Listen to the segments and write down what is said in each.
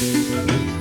Música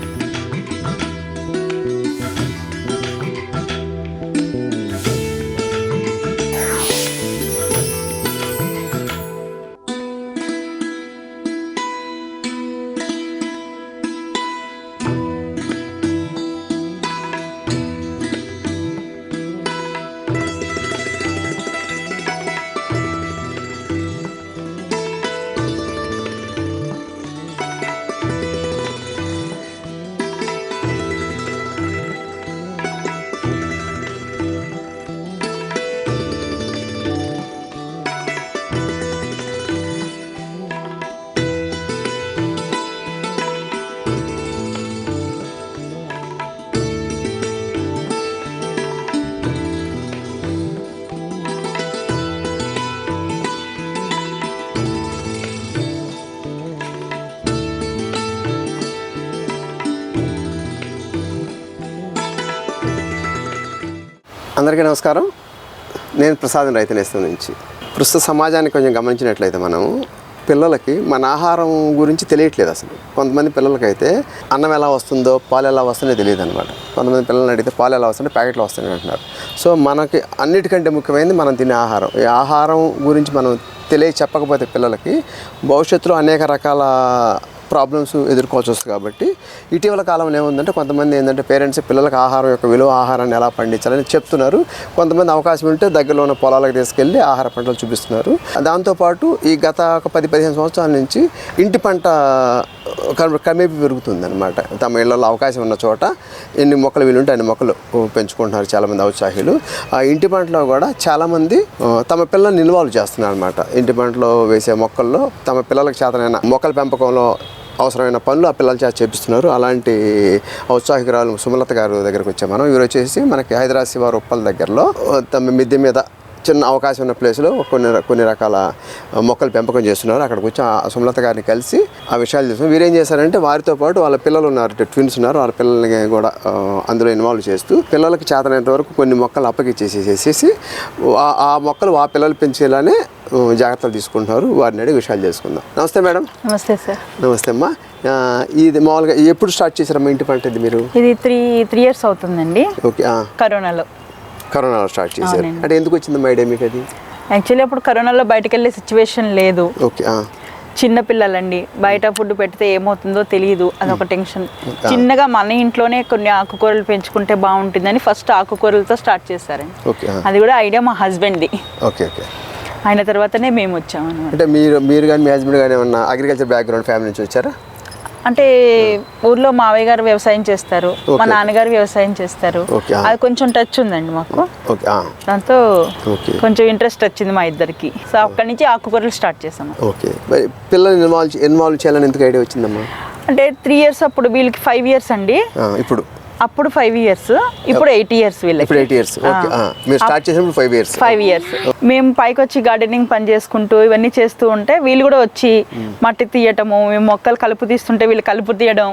అందరికీ నమస్కారం. నేను ప్రసాదం రైతు నేస్తం నుంచి. ప్రస్తుత సమాజాన్ని కొంచెం గమనించినట్లయితే మనం పిల్లలకి మన ఆహారం గురించి తెలియట్లేదు అసలు. కొంతమంది పిల్లలకైతే అన్నం ఎలా వస్తుందో పాలు ఎలా వస్తుందో తెలియదు అనమాట కొంతమంది పిల్లల్ని అడిగితే పాలు ఎలా వస్తుందో ప్యాకెట్లు వస్తాయని అంటున్నారు. సో మనకి అన్నిటికంటే ముఖ్యమైనది మనం తినే ఆహారం. ఈ ఆహారం గురించి మనం తెలియ చెప్పకపోతే పిల్లలకి భవిష్యత్తులో అనేక రకాల ప్రాబ్లమ్స్ ఎదుర్కోవాల్సి వస్తుంది కాబట్టి ఇటీవల కాలంలో ఏముందంటే కొంతమంది ఏంటంటే పేరెంట్స్ పిల్లలకు ఆహారం యొక్క విలువ ఆహారాన్ని ఎలా పండించాలని చెప్తున్నారు. కొంతమంది అవకాశం ఉంటే దగ్గరలో ఉన్న పొలాలకు తీసుకెళ్ళి ఆహార పంటలు చూపిస్తున్నారు. దాంతోపాటు ఈ గత ఒక పది పదిహేను సంవత్సరాల నుంచి ఇంటి పంట కమేపి క్రమేపీ పెరుగుతుంది అనమాట తమ ఇళ్ళలో అవకాశం ఉన్న చోట ఎన్ని మొక్కలు వీలుంటే అన్ని మొక్కలు పెంచుకుంటున్నారు చాలామంది ఔత్సాహులు. ఆ ఇంటి పంటలో కూడా చాలామంది తమ పిల్లల్ని ఇన్వాల్వ్ చేస్తున్నారు అనమాట ఇంటి పంటలో వేసే మొక్కల్లో తమ పిల్లలకు చేతనైన మొక్కల పెంపకంలో అవసరమైన పనులు ఆ పిల్లల చేత చేపిస్తున్నారు. అలాంటి ఔత్సాహికురాలు సుమలత గారు దగ్గరికి వచ్చాం మనం. ఇవి వచ్చేసి మనకి హైదరాబాద్ శివారు ఉప్పల్ దగ్గరలో తమ మిద్దె మీద చిన్న అవకాశం ఉన్న ప్లేస్లో కొన్ని కొన్ని రకాల మొక్కలు పెంపకం చేస్తున్నారు. అక్కడికి వచ్చి ఆ సుమలత గారిని కలిసి ఆ విషయాలు తెలుసు వీరేం చేశారంటే వారితో పాటు వాళ్ళ పిల్లలు ఉన్నారు ట్విన్స్ ఉన్నారు. వాళ్ళ పిల్లల్ని కూడా అందులో ఇన్వాల్వ్ చేస్తూ పిల్లలకి చేతనైనంత వరకు కొన్ని మొక్కలు అప్పగిచ్చేసేసేసి ఆ- ఆ మొక్కలు ఆ పిల్లలు పెంచేలానే జాగ్రత్తలు తీసుకుంటున్నారు. వారిని అడిగి విషయాలు చేసుకుందాం. నమస్తే మేడం. నమస్తే సార్. నమస్తే అమ్మా. ఇది మామూలుగా ఎప్పుడు స్టార్ట్ చేశారమ్మా ఇంటి పంట ఇది మీరు? ఇది త్రీ త్రీ ఇయర్స్ అవుతుందండి. ఓకే కరోనాలో. కరోనాలో స్టార్ట్ చేశారు. అంటే ఎందుకు వచ్చిందమ్మా ఐడియా మీకు అది యాక్చువల్లీ అప్పుడు కరోనాలో బయటకు వెళ్ళే సిచ్యువేషన్ లేదు. ఓకే ఆ, చిన్న పిల్లలండి బయట ఫుడ్ పెడితే ఏమవుతుందో తెలియదు అదొక టెన్షన్. చిన్నగా మన ఇంట్లోనే కొన్ని ఆకుకూరలు పెంచుకుంటే బాగుంటుందని ఫస్ట్ ఆకుకూరలతో స్టార్ట్ చేశారండి. అది కూడా ఐడియా మా హస్బెండ్ది. Okay okay. ఆయన తర్వాతనే మేము వచ్చామన్నమాట. అంటే మీరు మీరు కానీ మీ హస్బెండ్ కానీ ఏమన్నా అగ్రికల్చర్ బ్యాక్గ్రౌండ్ ఫ్యామిలీ నుంచి వచ్చారా? అంటే ఊర్లో మావయ్య గారు వ్యవసాయం చేస్తారు మా. నాన్నగారు వ్యవసాయం చేస్తారు. Ah. అది కొంచెం టచ్ ఉందండి మాకు. ఆ, దాంతో కొంచెం ఇంట్రెస్ట్ వచ్చింది మా ఇద్దరికి. సో అక్కడి నుంచి ఆకుకూరలు స్టార్ట్ చేసాము ఓకే పిల్లల్ని ఇన్వాల్వ్ ఇన్వాల్వ్ చేయాలని ఎందుకు ఐడియా వచ్చిందమ్మా? అంటే త్రీ ఇయర్స్ అప్పుడు వీళ్ళకి ఫైవ్ ఇయర్స్ అండి. ఆ, ఇప్పుడు? అప్పుడు ఫైవ్ ఇయర్స్ ఇప్పుడు ఎయిట్ ఇయర్స్ వీళ్ళకి. ఇప్పుడు ఎయిట్ ఇయర్స్ ఓకే ఆ, మీరు స్టార్ట్ చేసినప్పుడు ఫైవ్ ఇయర్స్ ఫైవ్ ఇయర్స్ మేము పైకి వచ్చి గార్డెనింగ్ పని చేసుకుంటూ ఇవన్నీ చేస్తూ ఉంటే వీళ్ళు కూడా వచ్చి మట్టి తీయటము మేము మొక్కలు కలుపు తీస్తుంటే వీళ్ళు కలుపు తీయడం.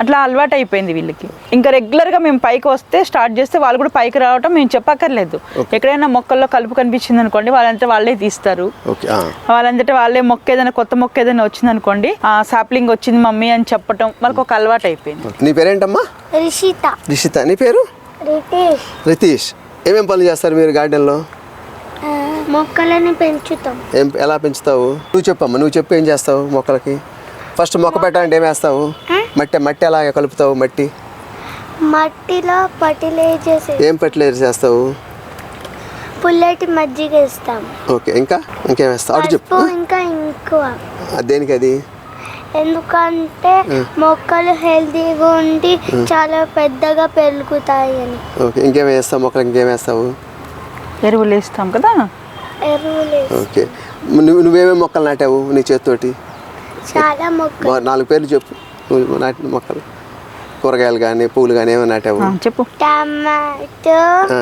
అట్లా అలవాటు అయిపోయింది వీళ్ళకి. ఇంకా రెగ్యులర్గా మేము పైకి వస్తే స్టార్ట్ చేస్తే వాళ్ళు కూడా పైకి రావటం మేము చెప్పక్కర్లేదు. ఎక్కడైనా మొక్కల్లో కలుపు కనిపించింది అనుకోండి వాళ్ళంతా వాళ్ళే తీస్తారు. ఓకే ఆ, వాళ్ళంతటా వాళ్ళే మొక్క ఏదైనా కొత్త మొక్క ఏదైనా వచ్చింది అనుకోండి ఆ సాప్లింగ్ వచ్చింది మమ్మీ అని చెప్పటం వాళ్ళకి ఒక అలవాటు అయిపోయింది. నీ పేరేంటమ్మా? రిషిత. రిషిత. నీ పేరు? రితేష్. రితీష్. ఏమేం పనులు చేస్తారు మీరు గార్డెన్లో? మొక్కలని పెంచుతాం. ఏం ఎలా పెంచుతావు? నువ్వు చెప్పమ్మా నువ్వు చెప్పు ఏం చేస్తావు మొక్కలకి? ఫస్ట్ మొక్క పెట్టాలంటే ఏం వేస్తావు? మట్టి మట్టి ఎలా కలుపుతావు మట్టి? మట్టిలో ఫర్టిలైజర్స్ ఏం ఫెర్టిలైజర్ చేస్తావు? పుల్లటి మజ్జిగ ఇస్తాం ఓకే ఇంకా? ఇంకేం వేస్తావు? అటు చెప్పు. ఇంకా ఇంకువ. ఆ, దేనికి అది ఎందుకంటే మొక్కలు హెల్తీగా ఉండి చాలా పెద్దగా పెరుగుతాయి అని ఓకే ఇంకేం వేస్తావు మొక్కలకి ఇంకేం వేస్తావు? ఎరువులు వేస్తాం కదా? ఎరువులు. ఓకే. నువ్వు నువ్వేమేమి మొక్కలు నాటావు నీ చేతితోటి? చాలా మొక్కలు. నాలుగు పేర్లు చెప్పు. నువ్వు నాటిన మొక్కలు. కూరగాయలు కానీ పువ్వులు కానీ ఏమైనా నాటావు? చెప్పు. టమాటో ఆ,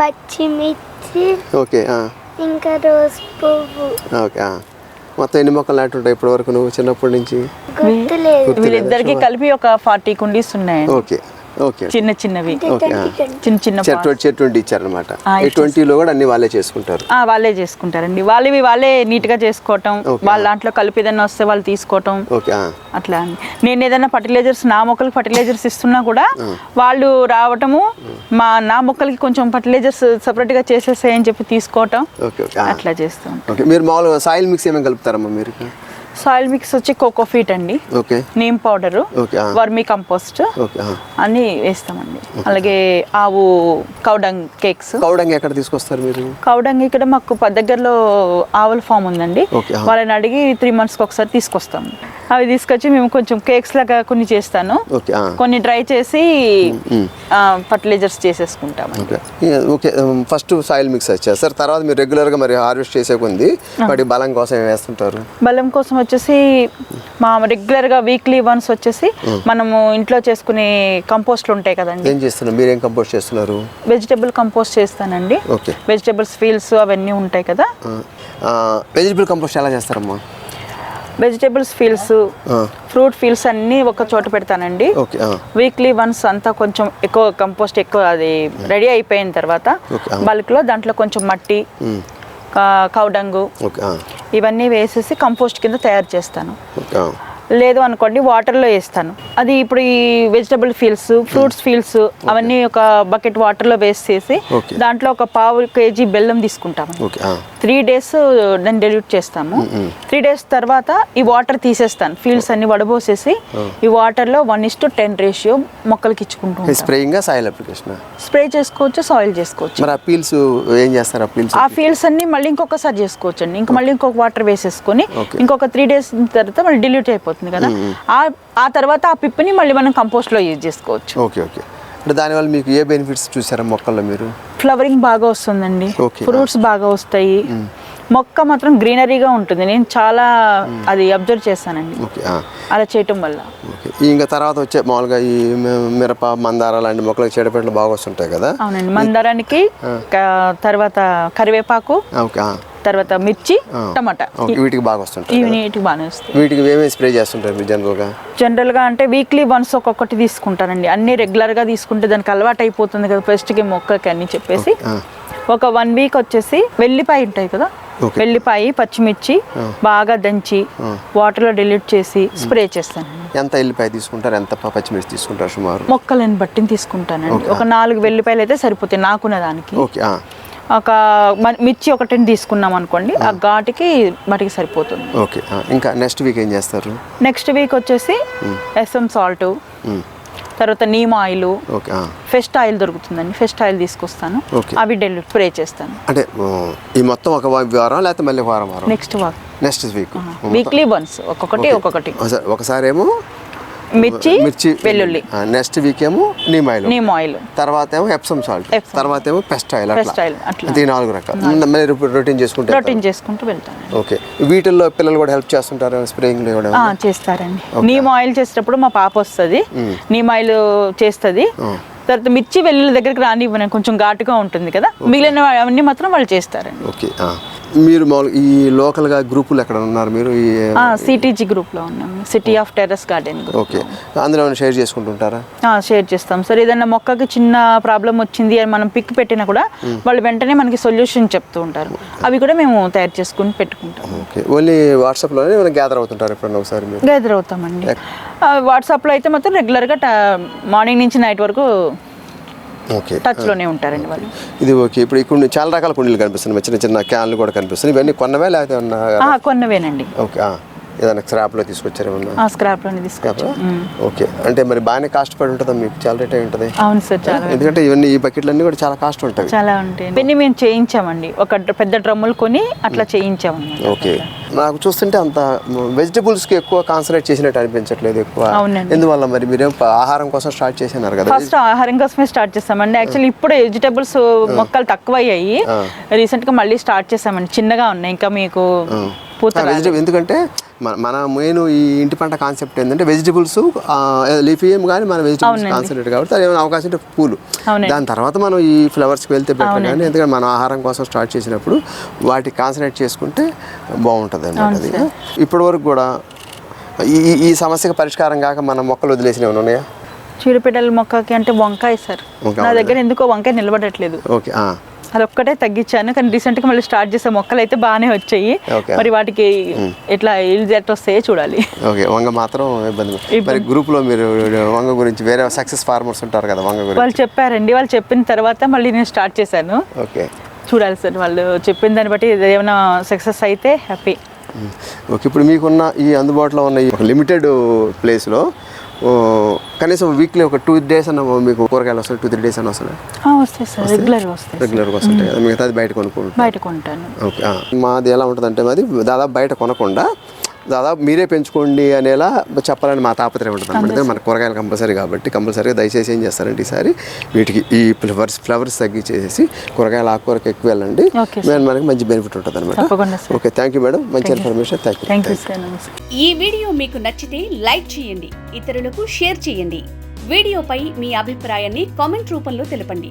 పచ్చిమిర్చి ఓకే ఆ, ఇంకా రోజ్ పువ్వు. ఓకే ఆ. మొత్తం ఎన్ని మొక్కలు నాటుంటావు ఇప్పటి వరకు నువ్వు చిన్నప్పటి నుంచి? వీళ్ళిద్దరికి కలిపి ఒక ఫార్టీ కుండీస్ ఉన్నాయండి. Okay okay. చిన్న చిన్నవి. ఓకే. చిన్న చిన్న ట్వంటీ ఇచ్చారనమాట ట్వంటీలో కూడా అన్ని వాళ్ళే చేసుకుంటారు. ఆ, వాళ్ళే చేసుకుంటారండి. వాళ్ళవి వాళ్ళే నీట్గా చేసుకోవటం Okay. వాళ్ళ దాంట్లో కలిపి ఏదైనా వస్తే వాళ్ళు తీసుకోవటం. ఓకే ఆ. అట్లా అండి. నేను ఏదైనా ఫర్టిలైజర్స్ నా మొక్కలకి ఫర్టిలైజర్స్ ఇస్తున్నా కూడా వాళ్ళు రావటము మా నా మొక్కలకి కొంచెం ఫర్టిలైజర్స్ సపరేట్గా చేసేసాయని చెప్పి తీసుకోవటం. ఓకే ఓకే ఆ. అట్లా చేస్తాం ఓకే మీరు మామూలుగా సాయిల్ మిక్స్ ఏమేమి కలుపుతారమ్మా మీరు? సాయిల్ మిక్స్ వచ్చి కోకోఫీట్ అండి. Okay. Neem powder. Vermi compost. అన్నీ వేస్తామండి. అలాగే ఆవు కౌడంగ్ కేక్స్. కౌడంగి ఎక్కడ తీసుకొస్తారు మీరు? కౌడంగ్ ఇక్కడ మాకు దగ్గరలో ఆవుల ఫామ్ ఉందండి. వాళ్ళని అడిగి త్రీ మంత్స్కి ఒకసారి తీసుకొస్తాం. అవి తీసుకొచ్చి మేము కొంచెం కేక్స్ లాగా కొన్ని చేస్తాను. కొన్ని డ్రై చేసి ఫర్టిలైజర్స్ చేసేసుకుంటాం ఓకే. ఫస్ట్ సాయిల్ మిక్స్ వచ్చేస్తారు తర్వాత మీరు రెగ్యులర్గా మరి హార్వెస్ట్ చేసే కొంది వాటి బలం కోసం వేస్తుంటారు? బలం కోసం వచ్చేసి మా రెగ్యులర్గా వీక్లీ వన్స్ వచ్చేసి మనము ఇంట్లో చేసుకునే కంపోస్ట్లు ఉంటాయి కదండి. ఏం చేస్తున్నారు? మీరేం కంపోస్ట్ చేస్తున్నారు? వెజిటబుల్ కంపోస్ట్ చేస్తానండి. ఓకే. వెజిటబుల్స్ ఫీల్స్ అవన్నీ ఉంటాయి కదా. వెజిటబుల్ కంపోస్ట్ ఎలా చేస్తారమ్మా? వెజిటబుల్స్ ఫీల్స్ ఫ్రూట్ ఫీల్స్ అన్నీ ఒక చోట పెడతానండి. వీక్లీ వన్స్ అంతా కొంచెం ఎక్కువ కంపోస్ట్ ఎక్కువ అది రెడీ అయిపోయిన తర్వాత. బల్క్లో దాంట్లో కొంచెం మట్టి కౌడంగు. ఇవన్నీ వేసేసి కంపోస్ట్ కింద తయారు చేస్తాను. లేదు అనుకోండి వాటర్లో వేస్తాను. అది ఇప్పుడు ఈ వెజిటబుల్ ఫీల్స్ ఫ్రూట్స్ ఫీల్స్ అవన్నీ ఒక బకెట్ వాటర్లో వేసేసి. దాంట్లో ఒక పావు కేజీ బెల్లం తీసుకుంటాము. త్రీ డేస్ దాన్ని డెల్యూట్ చేస్తాము త్రీ డేస్ తర్వాత ఈ వాటర్ తీసేస్తాను. ఫీల్డ్స్ అన్ని వడబోసేసి ఈ వాటర్లో one is to ten ratio మొక్కలకి ఇచ్చుకుంటూ ఉంటాను. స్ప్రేయింగ్ సాయిల్ అప్లికేషన్ స్ప్రే చేసుకోవచ్చు సాయిల్ చేసుకోవచ్చు. మరి ఆ పీల్స్ ఏం చేస్తారు? ఆ పీల్స్ ఆ ఫీల్డ్స్ అన్ని మళ్ళీ ఇంకొకసారి చేసుకోవచ్చు అండి ఇంకా మళ్ళీ ఇంకొక వాటర్ వేసేసుకొని. ఇంకొక త్రీ డేస్ తర్వాత మళ్ళీ డిల్యూట్ అయిపోతుంది. కదా. ఆ ఆ తర్వాత ఆ పిప్పిని మళ్ళీ మనం కంపోస్ట్లో యూజ్ చేసుకోవచ్చు. Okay okay. అంటే దానివల్ల మీకు ఏ బెనిఫిట్స్ చూసారా మొక్కల్లో మీరు? ఫ్లవరింగ్ బాగా వస్తుందండి. ఫ్రూట్స్ బాగా వస్తాయి. మొక్క మాత్రం గ్రీనరీగా ఉంటుంది. నేను చాలా అది అబ్జర్వ్ చేశానండి. ఆ, అలా చేయటం వల్ల. ఓకే. ఇంకా తర్వాత వచ్చే మామూలుగా ఈ మిరప మందార లాంటి మొక్కలకు చెడపెట్లు బాగా వస్తుంటాయి కదా. అవునండి. మందారానికి తర్వాత కరివేపాకు. తర్వాత మిర్చి. టమాటా. వీటికి బాగా వస్తుంటాయి ఇవి? నీటికి బాగానే వస్తాయి. వీటికి ఏమేమి స్ప్రే చేస్తుంటారు మీరు జనరల్గా? జనరల్గా అంటే వీక్లీ వన్స్ ఒక్కొక్కటి తీసుకుంటానండి. అన్ని రెగ్యులర్గా తీసుకుంటే దానికి అలవాటు అయిపోతుంది కదా ఫస్ట్కి మొక్కకి అన్ని చెప్పేసి. ఒక వన్ వీక్ వచ్చేసి వెల్లిపాయ ఉంటాయి కదా. వెల్లిపాయ పచ్చిమిర్చి బాగా దంచి వాటర్లో డిలీట్ చేసి స్ప్రే చేస్తాను ఎంత ఎల్లిపాయ తీసుకుంటారు? ఎంత పచ్చిమిర్చి తీసుకుంటారు సుమారు? మొక్కలను బట్టి తీసుకుంటానండి. ఒక నాలుగు వెల్లిపాయలు అయితే సరిపోతాయి నాకున్న దానికి. ఒక మిర్చి ఒకటిని తీసుకున్నాం అనుకోండి ఆ ఘాటుకి వాటికి సరిపోతుంది. ఓకే. ఇంకా నెక్స్ట్ వీక్ ఏం చేస్తారు? నెక్స్ట్ వీక్ వచ్చేసి ఎస్ఎం సాల్ట్ తర్వాత నీమ్ ఆయిల్. ఫెస్ట్ ఆయిల్ దొరుకుతుందండి ఫెస్ట్ ఆయిల్ తీసుకొస్తాను. అవి డెలి స్ప్రే చేస్తాను. అంటే ఈ మొత్తం ఒక వారం లేకపోతే మళ్ళీ వారం వారం? Next walk next week. Weekly once ఒక్కొక్కటి ఒక్కొక్కటి. ఒకసారి ఏమో మిర్చి మిర్చి వెల్లుల్లి. నెక్స్ట్ వీక్ ఏమో నీమాయిల్ నీమ్ ఆయిల్ తర్వాత ఏమో ఎప్సమ్ సాల్ట్. తర్వాత ఏమో పెస్ట్ ఆయిల్ అట్లా. ఈ నాలుగు రకాలు. రొటీన్ చేసుకుంటే రొటీన్ చేసుకుంటూ వెళ్తాను. ఓకే వీటిల్లో పిల్లలు కూడా హెల్ప్ చేస్తుంటారు స్ప్రేయింగ్ చేస్తారండి. నీమ్ ఆయిల్ చేసేటప్పుడు మా పాప వస్తుంది. నీమ్ ఆయిల్ చేస్తుంది. తర్వాత మిర్చి వెల్లుల్లి దగ్గరికి రానివ్వను. కొంచెం ఘాటుగా ఉంటుంది కదా. మిగిలిన అవన్నీ మాత్రం వాళ్ళు చేస్తారండి. ఓకే. మీరు మామూలు ఈ లోకల్గా గ్రూపులు ఎక్కడ ఉన్నారు మీరు? ఈ సిటీజీ గ్రూప్లో ఉన్నాం. City of terrace garden okay. అందులో షేర్ చేసుకుంటుంటారా? షేర్ చేస్తాం. సార్ ఏదైనా మొక్కకి చిన్న ప్రాబ్లం వచ్చింది అని మనం పిక్ పెట్టినా కూడా వాళ్ళు వెంటనే మనకి సొల్యూషన్ చెప్తూ ఉంటారు. అవి కూడా మేము తయారు చేసుకుని పెట్టుకుంటాం. ఓకే. ఓన్లీ వాట్సాప్లోనే ఏమైనా గ్యాదర్ అవుతుంటారు ఎప్పుడన్నా ఒకసారి మీరు? గెదర్ అవుతామండి. వాట్సాప్లో అయితే మాత్రం రెగ్యులర్గా మార్నింగ్ నుంచి నైట్ వరకు టచ్లోనే ఉంటారండి వాళ్ళు. ఇది ఓకే. ఇప్పుడు ఇక్కడ చాలా రకాల కుండీలు కనిపిస్తున్నాయి. చిన్న చిన్న క్యాన్లు కూడా కనిపిస్తున్నాయి. ఇవన్నీ కొన్నవే లేకపోతే కొన్నవేనండి. ఓకే. ఏదైనా స్క్రాప్లో తీసుకొచ్చారు ఏమన్నా ఆ స్క్రాప్లోనే తీసుకొచ్చాం. మ్మ్. ఓకే. అంటే మరి బాగానే కాస్ట్ పడి ఉంటుందా? మీకు చాలా రేట్ అయి ఉంటుంది? అవును సార్ చాలా ఎందుకంటే ఇవన్నీ ఈ బకెట్లన్నీ కూడా చాలా కాస్ట్ ఉంటాయి. చాలా ఉంటాయి. ఇవన్నీ మేము చేయించామండి. ఒక డ్ర- పెద్ద డ్రమ్ములు కొని అట్లా చేయించామన్నమాట. ఓకే. నాకు చూస్తుంటే అంత వెజిటబుల్స్కి ఎక్కువ కాన్సన్ట్రేట్ చేసినట్టు అనిపించట్లేదు ఎక్కువ. అవునండి. ఎందువల్ల మరి మీరేం ప- ఆహారం కోసం స్టార్ట్ చేసినారు కదా? ఫస్ట్ ఆహారం కోసమే స్టార్ట్ చేస్తామండి. యాక్చువల్లీ ఇప్పుడు వెజిటబుల్స్ మొక్కలు తక్కువ అయ్యాయి రీసెంట్గా మళ్ళీ స్టార్ట్ చేసామండి చిన్నగా ఉన్నాయి. ఇంకా మీకు రాలేదు. వెజిటబుల్ ఎందుకంటే మన మన మెయిన్ ఈ ఇంటి పంట కాన్సెప్ట్ ఏంటంటే వెజిటబుల్స్ లీఫియం కానీ మన వెజిటబుల్స్. కాన్సన్ట్రేట్ కాబట్టి అది ఏమైనా అవకాశం ఉంటే పూలు. దాని తర్వాత మనం ఈ ఫ్లవర్స్కి వెళ్తే బెటర్ కానీ ఎందుకంటే మనం ఆహారం కోసం స్టార్ట్ చేసినప్పుడు వాటి కాన్సన్ట్రేట్ చేసుకుంటే బాగుంటుంది అన్నమాట అది. ఇప్పటి వరకు కూడా ఈ ఈ- సమస్యకు పరిష్కారం కాక మన మొక్కలు వదిలేసినవి ఉన్నాయా? చీడపీడల మొక్కకి అంటే వంకాయ సార్. నా దగ్గర ఎందుకో వంకాయ నిలబడట్లేదు. ఓకే. అది ఒక్కటే తగ్గించాను కానీ రీసెంట్గా మళ్ళీ స్టార్ట్ చేసే మొక్కలు అయితే బాగానే వచ్చాయి. మరి వాటికి ఎట్లా ఇల్లు ఎట్లా వస్తాయో చూడాలి. ఓకే వంగ మాత్రం ఇబ్బంది మరి గ్రూప్లో మీరు వంగ గురించి వేరే సక్సెస్ ఫార్మర్స్ ఉంటారు కదా వంగ వాళ్ళు చెప్పారండి వాళ్ళు చెప్పిన తర్వాత మళ్ళీ నేను స్టార్ట్ చేశాను. ఓకే. చూడాలి సార్ వాళ్ళు చెప్పిన దాన్ని బట్టి ఏమైనా సక్సెస్ అయితే హ్యాపీ. ఓకే ఇప్పుడు మీకున్న ఈ అందుబాటులో ఉన్న ఈ లిమిటెడ్ ప్లేస్లో కనీసం వీక్లీ ఒక టూ డేస్ అన్న మీకు కూరగాయలు వస్తాయి టూ త్రీ డేస్ అన్న వస్తాయి? వస్తాయి సార్ రెగ్యులర్గా వస్తాయి రెగ్యులర్గా వస్తుంటాయి కదా? మిగతాది బయట కొనుక్కుంటాం. బయట కొంటాను. ఓకే. మాది ఎలా ఉంటుందంటే మాది దాదాపు బయట కొనకుండా దాదాపు మీరే పెంచుకోండి అనేలా చెప్పాలని మా తాపత్రయం ఉంటుంది. అనమాట మన కూరగాయలు కంపల్సరీ కాబట్టి కంపల్సరీగా దయచేసి ఏం చేస్తారంటే ఈసారి వీటికి ఈ ఫ్లవర్స్ ఫ్లవర్స్ తగ్గించేసి కూరగాయలు ఆకుకూరకి ఎక్కువ వెళ్ళండి. మనకి మంచి బెనిఫిట్ ఉంటుంది అనమాట తప్పకుండా sir. Okay thank you madam మంచి ఇన్ఫర్మేషన్ థ్యాంక్ యూ ఈ వీడియో మీకు నచ్చితే లైక్ చేయండి ఇతరులకు షేర్ చేయండి. వీడియోపై మీ అభిప్రాయాన్ని కామెంట్ రూపంలో తెలపండి.